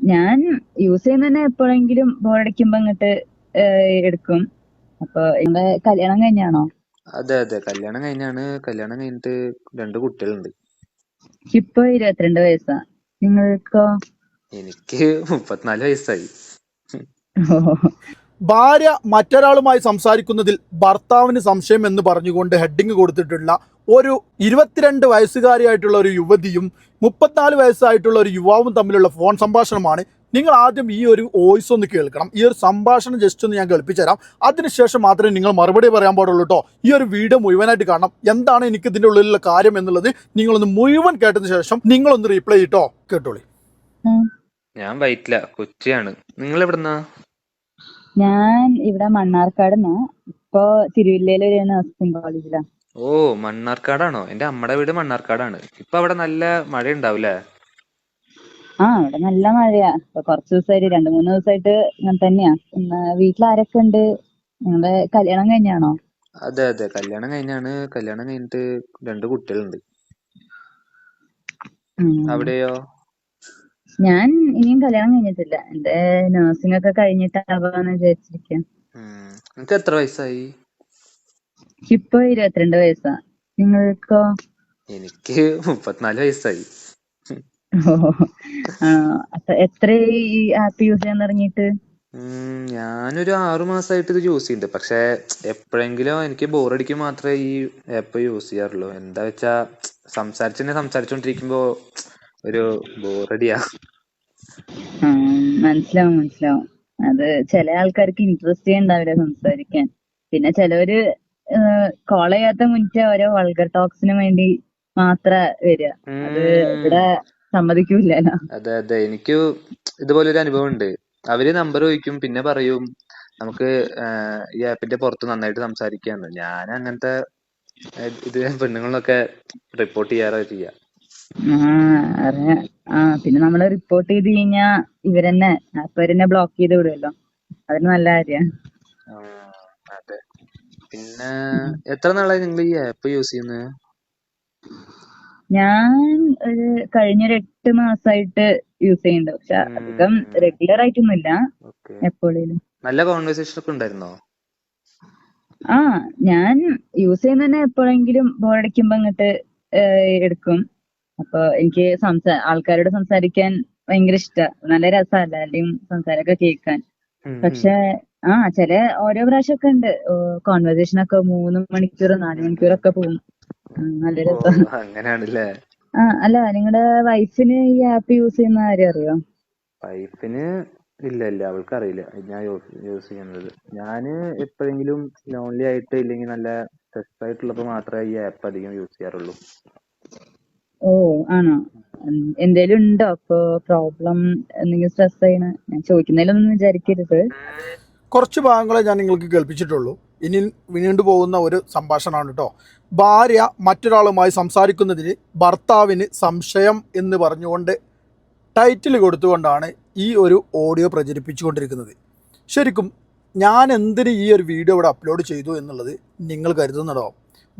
ഞാൻ യൂസ് ചെയ്യുന്ന എപ്പോഴെങ്കിലും ബോറടിക്കുമ്പോ അങ്ങോട്ട് എടുക്കും. അപ്പൊ എന്റെ കല്യാണം കഴിഞ്ഞാണോ? അതെ അതെ. കല്യാണം കഴിഞ്ഞാണ്. കല്യാണം കഴിഞ്ഞിട്ട് രണ്ട് കുട്ടികളുണ്ട്. ഇപ്പൊ ഇരുപത്തിരണ്ട് വയസ്സാ. നിങ്ങൾക്കോ? എനിക്ക് മുപ്പത്തിനാല് വയസ്സായി. ഭാര്യ മറ്റൊരാളുമായി സംസാരിക്കുന്നതിൽ ഭർത്താവിന് സംശയം എന്ന് പറഞ്ഞുകൊണ്ട് ഹെഡിങ് കൊടുത്തിട്ടുള്ള ഒരു ഇരുപത്തിരണ്ട് വയസ്സുകാരിയായിട്ടുള്ള ഒരു യുവതിയും മുപ്പത്തിനാല് വയസ്സായിട്ടുള്ള ഒരു യുവാവും തമ്മിലുള്ള ഫോൺ സംഭാഷണമാണ്. നിങ്ങൾ ആദ്യം ഈ ഒരു വോയിസ് ഒന്ന് കേൾക്കണം. ഈ ഒരു സംഭാഷണം ജസ്റ്റ് ഒന്ന് ഞാൻ കേൾപ്പിച്ചുതരാം. അതിനുശേഷം മാത്രമേ നിങ്ങൾ മറുപടി പറയാൻ പാടുള്ളൂ കേട്ടോ ഈ ഒരു വീഡിയോ മുഴുവനായിട്ട് കാണണം. എന്താണ് എനിക്ക് ഇതിന്റെ ഉള്ളിലുള്ള കാര്യം എന്നുള്ളത് നിങ്ങളൊന്ന് മുഴുവൻ കേട്ടതിന് ശേഷം നിങ്ങളൊന്ന് റീപ്ലൈ ചെയ്യട്ടോ കേട്ടോളി. ഞാൻ വൈറ്റില കൊച്ചിയാണ്. നിങ്ങൾ എവിടുന്നാ ഞാൻ ഇവിടെ മണ്ണാർക്കാടുന്ന്. ഇപ്പൊ തിരുവല്ലയിലെ ഒരു നഴ്സിംഗ് കോളേജിലാ. ഓ മണ്ണാർക്കാടാണോ? എന്റെ അമ്മയുടെ വീട് മണ്ണാർക്കാടാണ്. ഇപ്പൊ അവിടെ നല്ല മഴ ഉണ്ടാവില്ലേ ആ ഇവിടെ നല്ല മഴയാ. ഇപ്പൊ കുറച്ച് ദിവസമായിട്ട് രണ്ടു മൂന്ന് ദിവസമായിട്ട് ഇങ്ങനെ തന്നെയാ. വീട്ടിൽ ആരൊക്കെ ഉണ്ട് നിങ്ങളുടെ കല്യാണം കഴിഞ്ഞാണോ? അതെ അതെ. കല്യാണം കഴിഞ്ഞാണ്. കല്യാണം കഴിഞ്ഞിട്ട് രണ്ട് കുട്ടികളുണ്ട്. അവിടെയോ? ഞാൻ ഇനിയും കല്യാണം കഴിഞ്ഞിട്ടില്ല. എന്റെ നഴ്സിംഗ് ഒക്കെ കഴിഞ്ഞിട്ടാവാന്ന് വിചാരിച്ചിരിക്ക. നിനക്ക് എത്ര വയസ്സായി? ഇപ്പൊ ഇരുപത്തിരണ്ട് വയസ്സാ. നിങ്ങൾക്കോ? എനിക്ക് മുപ്പത്തിനാല് വയസ്സായി. എത്ര ഈ ആപ്പ് യൂസ് ചെയ്യാൻ തുടങ്ങിയിട്ട്? ഞാനൊരു ആറു മാസമായിട്ട് ഇത് യൂസ് ചെയ്യുന്നുണ്ട് പക്ഷെ എപ്പോഴെങ്കിലും എനിക്ക് ബോറടിക്കും മാത്രമേ ഈ ആപ്പ് യൂസ് ചെയ്യാറുള്ളൂ. എന്താ വെച്ചാ സംസാരിച്ചെന്നെ സംസാരിച്ചോണ്ടിരിക്കുമ്പോ ഒരു ബോറടിയാ മനസ്സിലാവും മനസ്സിലാവും. അത് ചില ആൾക്കാർക്ക് ഇൻട്രസ്റ്റ് ഉണ്ടാവില്ല സംസാരിക്കാൻ. പിന്നെ ചിലവര് കോൾ ചെയ്യാത്ത മുന്നേ ഓരോ വൾഗർ ടോക്സിന് വേണ്ടി മാത്ര വരിക അത് ഇവിടെ സമ്മതിക്കൂലല്ലോ അതെ അതെ. എനിക്ക് ഇതുപോലെ ഒരു അനുഭവം ഉണ്ട് അവർ നമ്പർ ചോദിക്കും പിന്നെ പറയും നമുക്ക് ഈ ആപ്പിന്റെ പുറത്ത് നന്നായിട്ട് സംസാരിക്കാന്ന്. ഞാൻ അങ്ങനത്തെ ഇത് പെണ്ണുങ്ങളൊക്കെ റിപ്പോർട്ട് ചെയ്യാറാ ചെയ്യാ. ആ അറിയാം. ആ പിന്നെ നമ്മൾ റിപ്പോർട്ട് ചെയ്ത് കഴിഞ്ഞാ ഇവരെന്നെ ആപ്പവരെന്നെ ബ്ലോക്ക് ചെയ്ത് വിടുമല്ലോ അതൊരു നല്ല കാര്യാ. അതെ. പിന്നെ എത്ര നാളായി നിങ്ങൾ ഈ ആപ്പ് യൂസ് ചെയ്യുന്നത് ഞാൻ ഒരു കഴിഞ്ഞൊരു എട്ട് മാസമായിട്ട് യൂസ് ചെയ്യുന്നുണ്ട്. പക്ഷെ അധികം റെഗുലർ ആയിട്ടൊന്നുമില്ല ഓക്കെ. എപ്പോഴേലും. നല്ല കോൺവെർസേഷൻ ഒക്കെ ഉണ്ടായിരുന്നോ? ആ ഞാൻ യൂസ് ചെയ്യുന്ന എപ്പോഴെങ്കിലും ബോറടിക്കുമ്പോ ഏഹ് എടുക്കും. അപ്പൊ എനിക്ക് സംസാ ആൾക്കാരോട് സംസാരിക്കാൻ ഭയങ്കര ഇഷ്ടാ. നല്ല രസമല്ല എല്ലാവരുടെയും സംസാരമൊക്കെ കേൾക്കാൻ. പക്ഷെ ആ ചില ഓരോ പ്രാവശ്യമൊക്കെ ഉണ്ട്. കോൺവെർസേഷൻ ഒക്കെ മൂന്ന് മണിക്കൂർ നാല് മണിക്കൂറൊക്കെ പോകും. നല്ല രസം. അങ്ങനെയാണല്ലേ ആ അല്ല നിങ്ങളുടെ വൈഫിന് ഈ ആപ്പ് യൂസ് ചെയ്യുന്ന കാര്യം അറിയോ? വൈഫിന് ഇല്ല ഇല്ല. അവൾക്ക് അറിയില്ല ഞാൻ യൂസ് ചെയ്യുന്നത്. ഞാൻ എപ്പോഴെങ്കിലും ലോൺലി ആയിട്ട് ഇല്ലെങ്കിൽ നല്ല സ്ട്രെസ് ആയിട്ടുള്ളപ്പോ മാത്രമേ ഈ ആപ്പ് അധികം യൂസ് ചെയ്യാറുള്ളൂ. ഓ ആണോ? എന്തേലും ഉണ്ടോ? ഇപ്പൊ പ്രോബ്ലം എന്തെങ്കിലും സ്ട്രെസ് ചെയ്യണ? ഞാൻ ചോദിക്കുന്നതിലൊന്നും വിചാരിക്കരുത്. കുറച്ച് ഭാഗങ്ങളെ ഞാൻ നിങ്ങൾക്ക് കേൾപ്പിച്ചിട്ടുള്ളൂ. ഇനി വീണ്ടു പോകുന്ന ഒരു സംഭാഷണമാണ് കേട്ടോ ഭാര്യ മറ്റൊരാളുമായി സംസാരിക്കുന്നതിന് ഭർത്താവിന് സംശയം എന്ന് പറഞ്ഞുകൊണ്ട് ടൈറ്റിൽ കൊടുത്തുകൊണ്ടാണ് ഈ ഒരു ഓഡിയോ പ്രചരിപ്പിച്ചുകൊണ്ടിരിക്കുന്നത്. ശരിക്കും ഞാൻ എന്തിന് ഈ ഒരു വീഡിയോ ഇവിടെ അപ്ലോഡ് ചെയ്തു എന്നുള്ളത് നിങ്ങൾ കരുതുന്നതോ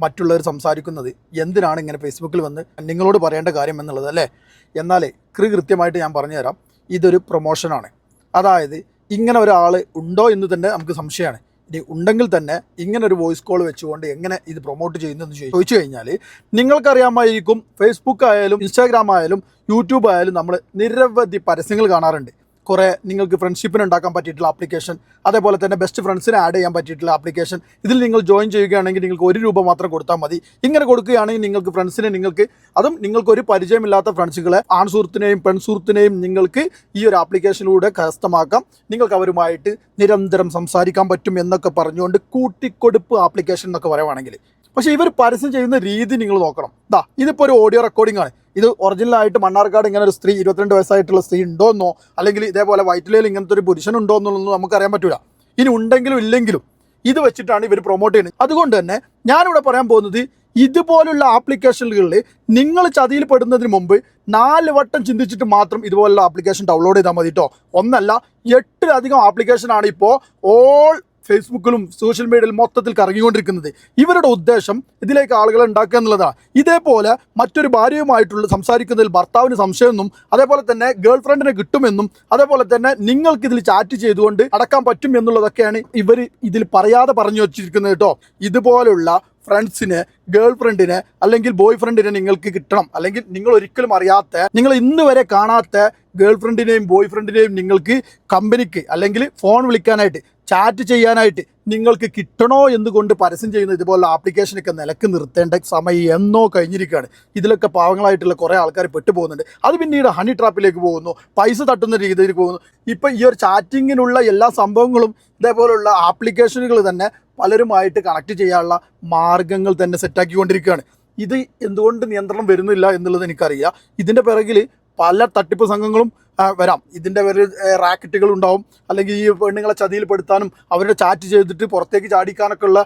മറ്റുള്ളവർ സംസാരിക്കുന്നത് എന്തിനാണ് ഇങ്ങനെ ഫേസ്ബുക്കിൽ വന്ന് നിങ്ങളോട് പറയേണ്ട കാര്യം എന്നുള്ളത് അല്ലേ? എന്നാൽ കൃ കൃത്യമായിട്ട് ഞാൻ പറഞ്ഞുതരാം ഇതൊരു പ്രൊമോഷനാണ് അതായത് ഇങ്ങനെ ഒരാൾ ഉണ്ടോ എന്ന് തന്നെ നമുക്ക് സംശയമാണ്. ഇനി ഉണ്ടെങ്കിൽ തന്നെ ഇങ്ങനെ ഒരു വോയിസ് കോൾ വെച്ചുകൊണ്ട് എങ്ങനെ ഇത് പ്രൊമോട്ട് ചെയ്യുന്നു എന്ന് ചോദി- ചോദിച്ചു കഴിഞ്ഞാൽ നിങ്ങൾക്കറിയാമായിരിക്കും ഫേസ്ബുക്ക് ആയാലും ഇൻസ്റ്റാഗ്രാം ആയാലും യൂട്യൂബ് ആയാലും നമ്മൾ നിരവധി പരസ്യങ്ങൾ കാണാറുണ്ട്. കുറേ നിങ്ങൾക്ക് ഫ്രണ്ട്ഷിപ്പിന് ഉണ്ടാക്കാൻ പറ്റിയിട്ടുള്ള ആപ്ലിക്കേഷൻ അതേപോലെ തന്നെ ബെസ്റ്റ് ഫ്രണ്ട്സിനെ ആഡ് ചെയ്യാൻ പറ്റിയിട്ടുള്ള ആപ്ലിക്കേഷൻ ഇതിൽ നിങ്ങൾ ജോയിൻ ചെയ്യുകയാണെങ്കിൽ നിങ്ങൾക്ക് ഒരു രൂപ മാത്രം കൊടുത്താൽ മതി. ഇങ്ങനെ കൊടുക്കുകയാണെങ്കിൽ നിങ്ങൾക്ക് ഫ്രണ്ട്സിനെ നിങ്ങൾക്ക് അതും നിങ്ങൾക്ക് ഒരു പരിചയമില്ലാത്ത ഫ്രണ്ട്സുകളെ ആൺസുഹൃത്തിനെയും പെൺസുഹൃത്തിനെയും നിങ്ങൾക്ക് ഈ ഒരു ആപ്ലിക്കേഷനിലൂടെ കരസ്ഥമാക്കാം. നിങ്ങൾക്ക് അവരുമായിട്ട് നിരന്തരം സംസാരിക്കാൻ പറ്റും എന്നൊക്കെ പറഞ്ഞുകൊണ്ട് കൂട്ടിക്കൊടുപ്പ് ആപ്ലിക്കേഷൻ എന്നൊക്കെ പറയുവാണെങ്കിൽ. പക്ഷേ ഇവർ പരസ്യം ചെയ്യുന്ന രീതി നിങ്ങൾ നോക്കണം. ദാ ഇതിപ്പോൾ ഒരു ഓഡിയോ റെക്കോർഡിംഗ് ആണ്. ഇത് ഒറിജിനലായിട്ട് മണ്ണാർക്കാട് ഇങ്ങനെ ഒരു സ്ത്രീ ഇരുപത്തിരണ്ട് വയസ്സായിട്ടുള്ള സ്ത്രീ ഉണ്ടോ എന്നോ അല്ലെങ്കിൽ ഇതേപോലെ വൈറ്റിലയിൽ ഇങ്ങനത്തെ ഒരു പുരുഷൻ ഉണ്ടോ എന്നുള്ളതൊന്നും നമുക്കറിയാൻ പറ്റില്ല ഇനി ഉണ്ടെങ്കിലും ഇല്ലെങ്കിലും ഇത് വെച്ചിട്ടാണ് ഇവർ പ്രൊമോട്ട് ചെയ്യുന്നത്. അതുകൊണ്ട് തന്നെ ഞാനിവിടെ പറയാൻ പോകുന്നത് ഇതുപോലുള്ള ആപ്ലിക്കേഷനുകളിൽ നിങ്ങൾ ചതിയിൽ പെടുന്നതിന് മുമ്പ് നാല് വട്ടം ചിന്തിച്ചിട്ട് മാത്രം ഇതുപോലുള്ള ആപ്ലിക്കേഷൻ ഡൗൺലോഡ് ചെയ്താൽ മതി കേട്ടോ ഒന്നല്ല എട്ടിലധികം ആപ്ലിക്കേഷനാണ് ഇപ്പോൾ ഓൾ ഫേസ്ബുക്കിലും സോഷ്യൽ മീഡിയയിലും മൊത്തത്തിൽ കറങ്ങിക്കൊണ്ടിരിക്കുന്നത്. ഇവരുടെ ഉദ്ദേശം ഇതിലേക്ക് ആളുകളെ ഉണ്ടാക്കുക എന്നുള്ളതാണ് ഇതേപോലെ മറ്റൊരു ഭാര്യയുമായിട്ടുള്ള സംസാരിക്കുന്നതിൽ ഭർത്താവിന് സംശയമെന്നും അതേപോലെ തന്നെ ഗേൾ ഫ്രണ്ടിനെ കിട്ടുമെന്നും അതേപോലെ തന്നെ നിങ്ങൾക്ക് ഇതിൽ ചാറ്റ് ചെയ്തുകൊണ്ട് അടക്കാൻ പറ്റും എന്നുള്ളതൊക്കെയാണ് ഇവർ ഇതിൽ പറയാതെ പറഞ്ഞു വച്ചിരിക്കുന്നത് കേട്ടോ. ഇതുപോലുള്ള ഫ്രണ്ട്സിന് ഗേൾ ഫ്രണ്ടിന് അല്ലെങ്കിൽ ബോയ് ഫ്രണ്ടിനെ നിങ്ങൾക്ക് കിട്ടണം. അല്ലെങ്കിൽ നിങ്ങൾ ഒരിക്കലും അറിയാത്ത നിങ്ങൾ ഇന്ന് വരെ കാണാത്ത ഗേൾ ഫ്രണ്ടിനെയും ബോയ് ഫ്രണ്ടിനെയും നിങ്ങൾക്ക് കമ്പനിക്ക് അല്ലെങ്കിൽ ഫോൺ വിളിക്കാനായിട്ട് ചാറ്റ് ചെയ്യാനായിട്ട് നിങ്ങൾക്ക് കിട്ടണോ എന്നുകൊണ്ട് പരസ്യം ചെയ്യുന്ന ഇതുപോലുള്ള ആപ്ലിക്കേഷനൊക്കെ നിലയ്ക്ക് നിർത്തേണ്ട സമയം എന്നോ കഴിഞ്ഞിരിക്കുകയാണ്. ഇതിലൊക്കെ പാവങ്ങളായിട്ടുള്ള കുറേ ആൾക്കാർ പെട്ടുപോകുന്നുണ്ട്. അത് പിന്നീട് ഹണി ട്രാപ്പിലേക്ക് പോകുന്നു. പൈസ തട്ടുന്ന രീതിയിൽ പോകുന്നു. ഇപ്പം ഈ ഒരു ചാറ്റിങ്ങിനുള്ള എല്ലാ സംഭവങ്ങളും ഇതേപോലുള്ള ആപ്ലിക്കേഷനുകൾ തന്നെ പലരുമായിട്ട് കണക്ട് ചെയ്യാനുള്ള മാർഗങ്ങൾ തന്നെ സെറ്റാക്കിക്കൊണ്ടിരിക്കുകയാണ് ഇത് എന്തുകൊണ്ട് നിയന്ത്രണം വരുന്നില്ല എന്നുള്ളത് എനിക്കറിയാം ഇതിന്റെ പിറകിൽ പല തട്ടിപ്പ് സംഘങ്ങളും വരാം. ഇതിന്റെ പേരിൽ റാക്കറ്റുകൾ ഉണ്ടാവും. അല്ലെങ്കിൽ ഈ പെണ്ണുങ്ങളെ ചതിയിൽപ്പെടുത്താനും അവരുടെ ചാറ്റ് ചെയ്തിട്ട് പുറത്തേക്ക് ചാടിക്കാനൊക്കെ ഉള്ള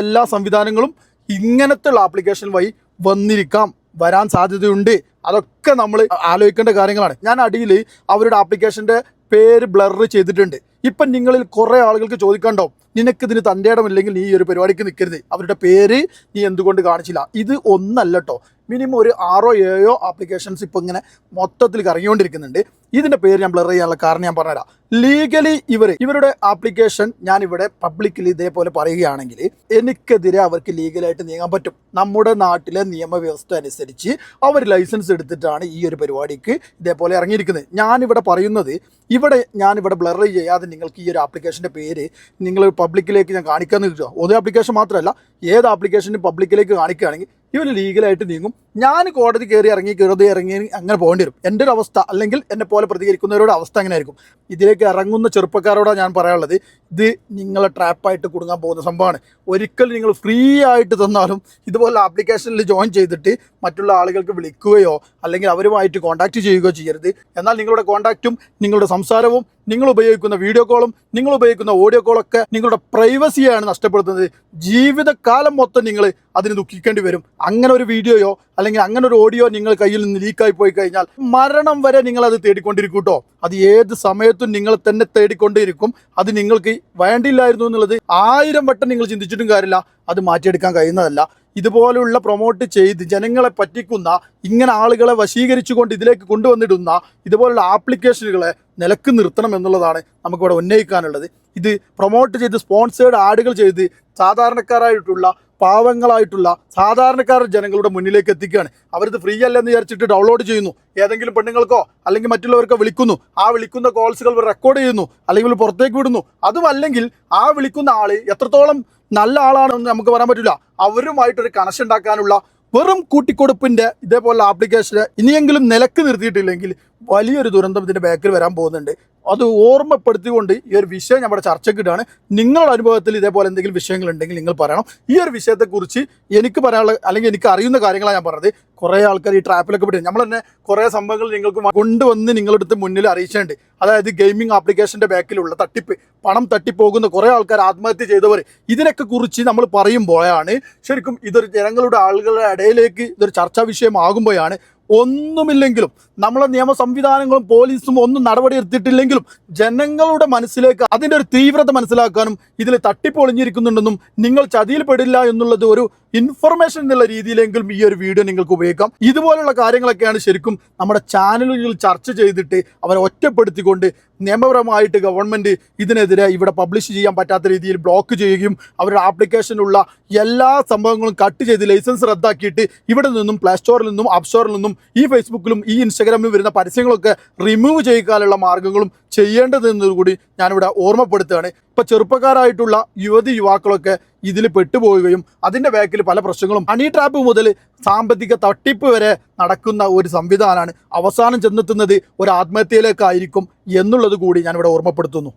എല്ലാ സംവിധാനങ്ങളും ഇങ്ങനത്തെ ഉള്ള ആപ്ലിക്കേഷൻ വഴി വന്നിരിക്കാം. വരാൻ സാധ്യതയുണ്ട്. അതൊക്കെ നമ്മൾ ആലോചിക്കേണ്ട കാര്യങ്ങളാണ്. ഞാൻ അടിയിൽ അവരുടെ ആപ്ലിക്കേഷന്റെ പേര് ബ്ലർ ചെയ്തിട്ടുണ്ട്. ഇപ്പം നിങ്ങളിൽ കുറേ ആളുകൾക്ക് ചോദിക്കാണ്ടോ നിനക്ക് ഇതിന് തന്റെ ഇടമില്ലെങ്കിൽ നീ ഈ ഒരു പരിപാടിക്ക് നിൽക്കരുത്. അവരുടെ പേര് നീ എന്തുകൊണ്ട് കാണിച്ചില്ല? ഇത് ഒന്നല്ല കേട്ടോ മിനിമം ഒരു ആറോ ഏഴോ ആപ്ലിക്കേഷൻസ് ഇപ്പോൾ ഇങ്ങനെ മൊത്തത്തിൽ കറങ്ങിക്കൊണ്ടിരിക്കുന്നുണ്ട്. ഇതിന്റെ പേര് ഞാൻ ബ്ലർ ചെയ്യാനുള്ള കാരണം ഞാൻ പറഞ്ഞുതരാം. ലീഗലി ഇവർ ഇവരുടെ ആപ്ലിക്കേഷൻ ഞാൻ ഇവിടെ പബ്ലിക്കലി ഇതേപോലെ പറയുകയാണെങ്കിൽ എനിക്കെതിരെ അവർക്ക് ലീഗലായിട്ട് നീങ്ങാൻ പറ്റും. നമ്മുടെ നാട്ടിലെ നിയമവ്യവസ്ഥ അനുസരിച്ച് അവർ ലൈസൻസ് എടുത്തിട്ടാണ് ഈ ഒരു പരിപാടിക്ക് ഇതേപോലെ ഇറങ്ങിയിരിക്കുന്നത്. ഞാനിവിടെ പറയുന്നത് ഇവിടെ ഞാനിവിടെ ബ്ലർ ചെയ്യാതെ നിങ്ങൾക്ക് ഈ ഒരു ആപ്ലിക്കേഷന്റെ പേര് നിങ്ങൾ പബ്ലിക്കിലേക്ക് ഞാൻ കാണിക്കാമെന്ന് കിട്ടുക ഒരു ആപ്ലിക്കേഷൻ മാത്രമല്ല ഏത് ആപ്ലിക്കേഷനും പബ്ലിക്കിലേക്ക് കാണിക്കുകയാണെങ്കിൽ ഇവർ ലീഗലായിട്ട് നീങ്ങും. ഞാൻ കോടതി കയറി ഇറങ്ങി കയറി ഇറങ്ങി അങ്ങനെ പോകേണ്ടി വരും. എന്റെ ഒരു അവസ്ഥ അല്ലെങ്കിൽ എന്നെ പോലെ പ്രതികരിക്കുന്നവരുടെ അവസ്ഥ അങ്ങനെ ആയിരിക്കും. ഇതിലേക്ക് ഇറങ്ങുന്ന ചെറുപ്പക്കാരോടാണ് ഞാൻ പറയാനുള്ളത് ഇത് നിങ്ങളെ ട്രാപ്പായിട്ട് കുടുങ്ങാൻ പോകുന്ന സംഭവമാണ്. ഒരിക്കലും നിങ്ങൾ ഫ്രീ ആയിട്ട് തന്നാലും ഇതുപോലെ ആപ്ലിക്കേഷനിൽ ജോയിൻ ചെയ്തിട്ട് മറ്റുള്ള ആളുകൾക്ക് വിളിക്കുകയോ അല്ലെങ്കിൽ അവരുമായിട്ട് കോൺടാക്റ്റ് ചെയ്യുകയോ ചെയ്യരുത്. എന്നാൽ നിങ്ങളുടെ കോൺടാക്റ്റും നിങ്ങളുടെ സംസാരവും നിങ്ങൾ ഉപയോഗിക്കുന്ന വീഡിയോ കോളും നിങ്ങൾ ഉപയോഗിക്കുന്ന ഓഡിയോ കോളൊക്കെ നിങ്ങളുടെ പ്രൈവസിയാണ് നഷ്ടപ്പെടുത്തുന്നത്. ജീവിതകാലം മൊത്തം നിങ്ങൾ അതിന് ദുഃഖിക്കേണ്ടി വരും. അങ്ങനെ ഒരു വീഡിയോയോ അല്ലെങ്കിൽ അങ്ങനെ ഒരു ഓഡിയോ നിങ്ങൾ കയ്യിൽ നിന്ന് ലീക്കായി പോയി കഴിഞ്ഞാൽ മരണം വരെ നിങ്ങൾ അത് തേടിക്കൊണ്ടിരിക്കും കേട്ടോ അത് ഏത് സമയത്തും നിങ്ങൾ തന്നെ തേടിക്കൊണ്ടിരിക്കും. അത് നിങ്ങൾക്ക് വേണ്ടില്ലായിരുന്നു എന്നുള്ളത് ആയിരം വട്ടം നിങ്ങൾ ചിന്തിച്ചിട്ടും കാര്യമില്ല. അത് മാറ്റിയെടുക്കാൻ കഴിയുന്നതല്ല. ഇതുപോലുള്ള പ്രൊമോട്ട് ചെയ്ത് ജനങ്ങളെ പറ്റിക്കുന്ന ഇങ്ങനെ ആളുകളെ വശീകരിച്ചുകൊണ്ട് ഇതിലേക്ക് കൊണ്ടുവന്നിടുന്ന ഇതുപോലുള്ള ആപ്ലിക്കേഷനുകളെ നിലയ്ക്ക് നിർത്തണം എന്നുള്ളതാണ് നമുക്കിവിടെ ഉന്നയിക്കാനുള്ളത്. ഇത് പ്രൊമോട്ട് ചെയ്ത് സ്പോൺസേഡ് ആഡുകൾ ചെയ്ത് സാധാരണക്കാരായിട്ടുള്ള പാവങ്ങളായിട്ടുള്ള സാധാരണക്കാരുടെ ജനങ്ങളുടെ മുന്നിലേക്ക് എത്തിക്കുകയാണ്. അവരിത് ഫ്രീ അല്ലെന്ന് വിചാരിച്ചിട്ട് ഡൗൺലോഡ് ചെയ്യുന്നു. ഏതെങ്കിലും പെണ്ണുങ്ങൾക്കോ അല്ലെങ്കിൽ മറ്റുള്ളവർക്കോ വിളിക്കുന്നു. ആ വിളിക്കുന്ന കോൾസുകൾ റെക്കോർഡ് ചെയ്യുന്നു. അല്ലെങ്കിൽ പുറത്തേക്ക് വിടുന്നു. അതും അല്ലെങ്കിൽ ആ വിളിക്കുന്ന ആൾ എത്രത്തോളം നല്ല ആളാണെന്ന് നമുക്ക് പറയാൻ പറ്റില്ല. അവരുമായിട്ടൊരു കണക്ഷൻ ഉണ്ടാക്കാനുള്ള വെറും കൂട്ടിക്കൊടുപ്പിന്റെ ഇതേപോലെ ആപ്ലിക്കേഷന് ഇനിയെങ്കിലും നിലയ്ക്ക് നിർത്തിയിട്ടില്ലെങ്കിൽ വലിയൊരു ദുരന്തം ഇതിന്റെ ബാക്കിൽ വരാൻ പോകുന്നുണ്ട്. അത് ഓർമ്മപ്പെടുത്തിക്കൊണ്ട് ഈ ഒരു വിഷയം നമ്മുടെ ചർച്ചക്കിട്ടാണ് നിങ്ങളുടെ അനുഭവത്തിൽ ഇതേപോലെ എന്തെങ്കിലും വിഷയങ്ങൾ ഉണ്ടെങ്കിൽ നിങ്ങൾ പറയണം. ഈ ഒരു വിഷയത്തെക്കുറിച്ച് എനിക്ക് പറയാനുള്ള അല്ലെങ്കിൽ എനിക്ക് അറിയുന്ന കാര്യങ്ങളാണ് ഞാൻ പറഞ്ഞത്. കുറേ ആൾക്കാർ ഈ ട്രാപ്പിലൊക്കെ പെട്ട് നമ്മൾ തന്നെ കുറേ സംഭവങ്ങൾ നിങ്ങൾക്ക് കൊണ്ടുവന്ന് നിങ്ങളുടെ അടുത്ത് മുന്നിൽ അറിയിച്ചിട്ടുണ്ട്. അതായത് ഗെയിമിംഗ് ആപ്ലിക്കേഷന്റെ ബാക്കിലുള്ള തട്ടിപ്പ് പണം തട്ടിപ്പോകുന്ന കുറേ ആൾക്കാർ ആത്മഹത്യ ചെയ്തവർ ഇതിനൊക്കെ കുറിച്ച് നമ്മൾ പറയുമ്പോഴാണ് ശരിക്കും ഇതൊരു ജനങ്ങളുടെ ആളുകളുടെ ഇടയിലേക്ക് ഇതൊരു ചർച്ചാ വിഷയമാകുമ്പോഴാണ് ഒന്നുമില്ലെങ്കിലും നമ്മളെ നിയമ സംവിധാനങ്ങളും പോലീസും ഒന്നും നടപടി എടുത്തിട്ടില്ലെങ്കിലും ജനങ്ങളുടെ മനസ്സിലേക്ക് അതിന്റെ ഒരു തീവ്രത മനസ്സിലാക്കാനും ഇതിൽ തട്ടിപ്പൊളിഞ്ഞിരിക്കുന്നുണ്ടെന്നും നിങ്ങൾ ചതിയിൽപ്പെടില്ല എന്നുള്ളത് ഒരു ഇൻഫർമേഷൻ എന്നുള്ള രീതിയിലെങ്കിലും ഈ ഒരു വീഡിയോ നിങ്ങൾക്ക് ഉപയോഗിക്കാം. ഇതുപോലുള്ള കാര്യങ്ങളൊക്കെയാണ് ശരിക്കും നമ്മുടെ ചാനലുകളിൽ ചർച്ച ചെയ്തിട്ട് അവരെ ഒറ്റപ്പെടുത്തിക്കൊണ്ട് നിയമപരമായിട്ട് ഗവൺമെന്റ് ഇതിനെതിരെ ഇവിടെ പബ്ലിഷ് ചെയ്യാൻ പറ്റാത്ത രീതിയിൽ ബ്ലോക്ക് ചെയ്യുകയും അവരുടെ ആപ്ലിക്കേഷനുള്ള എല്ലാ സംഭവങ്ങളും കട്ട് ചെയ്ത് ലൈസൻസ് റദ്ദാക്കിയിട്ട് ഇവിടെ നിന്നും പ്ലേ സ്റ്റോറിൽ നിന്നും ആപ്പ് സ്റ്റോറിൽ നിന്നും ഈ ഫേസ്ബുക്കിലും ഈ ഇൻസ്റ്റഗ്രാമിലും വരുന്ന പരസ്യങ്ങളൊക്കെ റിമൂവ് ചെയ്യാനുള്ള മാർഗങ്ങളും ചെയ്യേണ്ടതെന്നത് കൂടി ഞാനിവിടെ ഓർമ്മപ്പെടുത്തുകയാണ്. ഇപ്പോൾ ചെറുപ്പക്കാരായിട്ടുള്ള യുവതി യുവാക്കളൊക്കെ ഇതിൽ പെട്ടുപോവുകയും അതിന്റെ ബാക്കിൽ പല പ്രശ്നങ്ങളും ഹണി ട്രാപ്പ് മുതൽ സാമ്പത്തിക തട്ടിപ്പ് വരെ നടക്കുന്ന ഒരു സംവിധാനമാണ്. അവസാനം ചെന്നെത്തുന്നത് ഒരു ആത്മഹത്യയിലേക്കായിരിക്കും എന്നുള്ളത് കൂടി ഞാനിവിടെ ഓർമ്മപ്പെടുത്തുന്നു.